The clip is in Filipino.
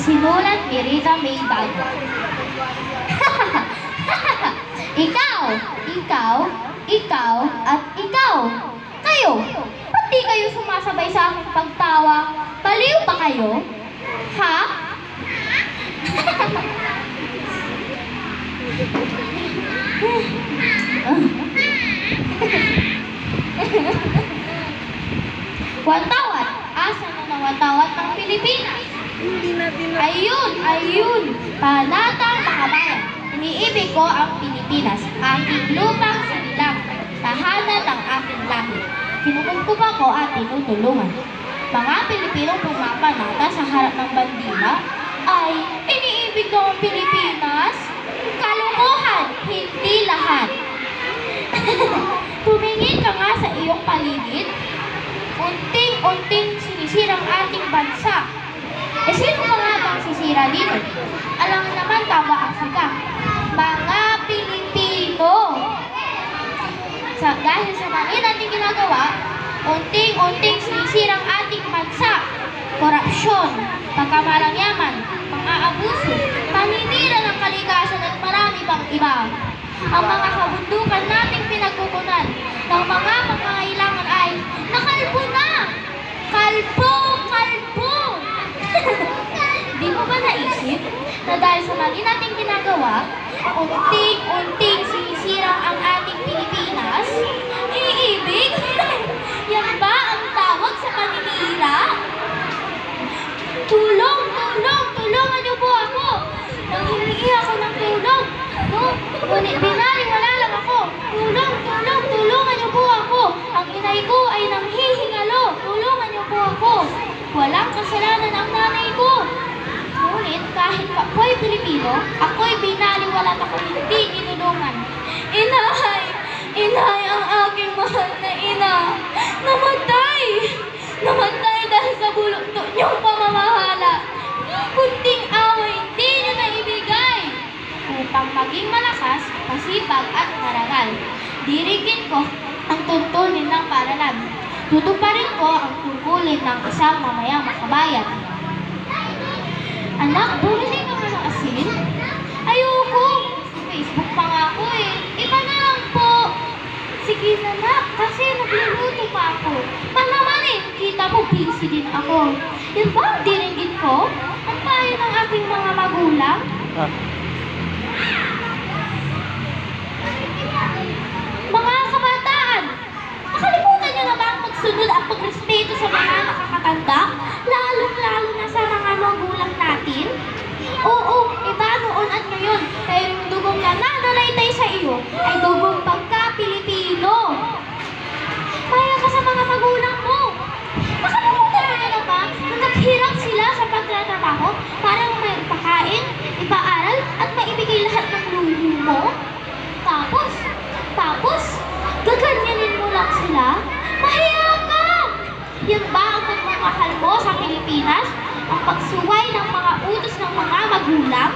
Isinulat ni Rita May Bago. ikaw, ikaw, ikaw, at ikaw. Kayo, ba't kayo sumasabay sa aking pagtawa? Baliw ba kayo? Ha? Watawat, asa na nawatawat ng Pilipinas? Hindi natin na... Ayun, panatang makabayan. Iniibig ko ang Pilipinas, aking lupang sinilang, tahanan ng aking lahi. Kinukumpuma ko at tinutulungan. Mga Pilipinong pumapanata sa harap ng bandila ay iniibig ko ang Pilipinas. Kalungkuhan, hindi lahat. Tumingin ka nga sa iyong paligid. Unting-unting sinisirang ating bansa. Eh, sino pa nga bang sisira dito? Alam naman, sika. Mga Pilipino! Sa, dahil sa mali nating ginagawa, unting-unting sinisirang ating bansa. Korupsyon, pagkamarangyaman, pang-aabuso, paninira ng kalikasan at marami pang iba. Ang mga kabundukan nating pinagkukunan ng mga pangangailangan ay nakalbo na! Kalbo! Kalbo! Naisip na dahil sa mali nating ginagawa, unting-unting sinisira ang ating Pilipinas? Iibig? Yan ba ang tawag sa paninira? Tulong! Tulong! Tulungan niyo po ako! Nanghihingi ako ng tulong! No? Ngunit binaliwala lang ako! Tulong! Tulong! Tulungan niyo po ako! Ang inay ko ay nanghihingalo! Tulungan niyo po ako! Walang kasalanan ang nanay ko! Ngunit kahit ako'y Pilipino, ako'y binaliwala at ako hindi tinulungan. Inay! Inay ang aking mahal na ina! Namatay! Namatay dahil sa bulukto niyong pamamahala! Kunting away, hindi niyo na ibigay! Upang maging malakas, masipag at marangal. Dirigin ko ang tuntunin ng paralan. Tutuparin ko ang tungkulin ng isang mamayang makabayan. Anak, bumili ka ng asin? Ayoko! Sa Facebook pa nga ako eh. Iba na lang po. Sige na nak, kasi nagluluto pa ako. Pa naman eh, kita mo busy din ako. Yan ba ang diringgit ko? Ang payo ng aking mga magulang? Ah, Mga kabataan, nakalimutan niyo na ba ang pagsunod at pagrespeto sa mga nakakatanda? Lalong-lalo na sa mga magulang natin? Oo, iba noon at ngayon. Kaya yung dugong na ay dugong pagka-Pilipino. Maya ka sa mga magulang mo. Nakalimutan mo na ba na naghirap sila sa pagtatrabaho para may pakain, ipaaral, at maibigay lahat ng luho mo? Tapos, tapos, gaganyanin mo lang sila? Mahiya ka! Yan ba ang pagmamahal mo sa Pilipinas? Ang pagsuway ng mga utos ng mga magulang?